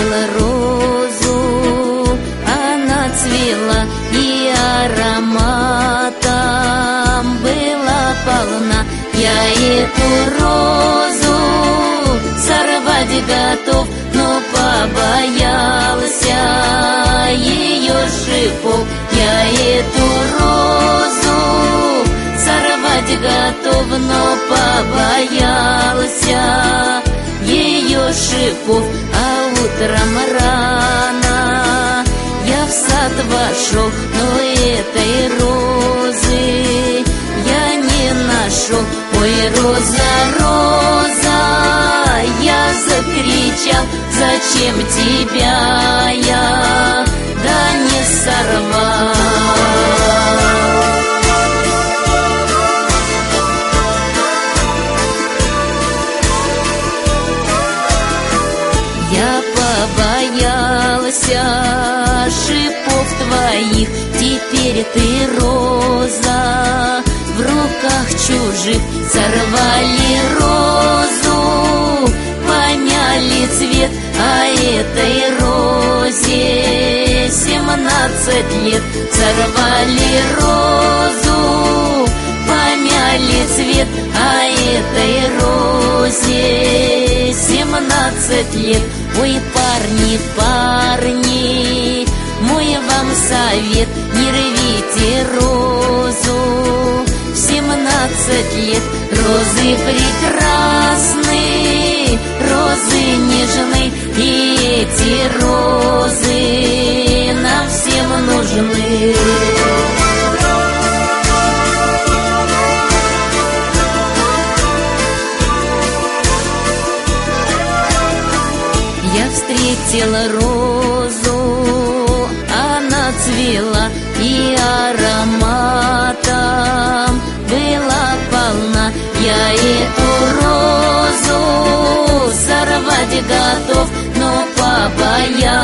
розу, она цвела и ароматом была полна. Я эту розу сорвать готов, но побоялся ее шипов. Я эту розу сорвать готов, но побоялся ее шипов. А утром рано я в сад вошел, но этой розы я не нашел. Ой, роза, роза, я закричал, зачем тебя побоялся шипов твоих, теперь ты роза в руках чужих сорвали розу, помяли цвет, а этой розе семнадцать лет сорвали розу, помяли цвет, а этой розе семнадцать лет. Ой, парни, парни, рвите розу семнадцать лет. Розы прекрасны, розы нежны, и эти розы нам всем нужны. Я встретила розу, она цвела готов, но побоялся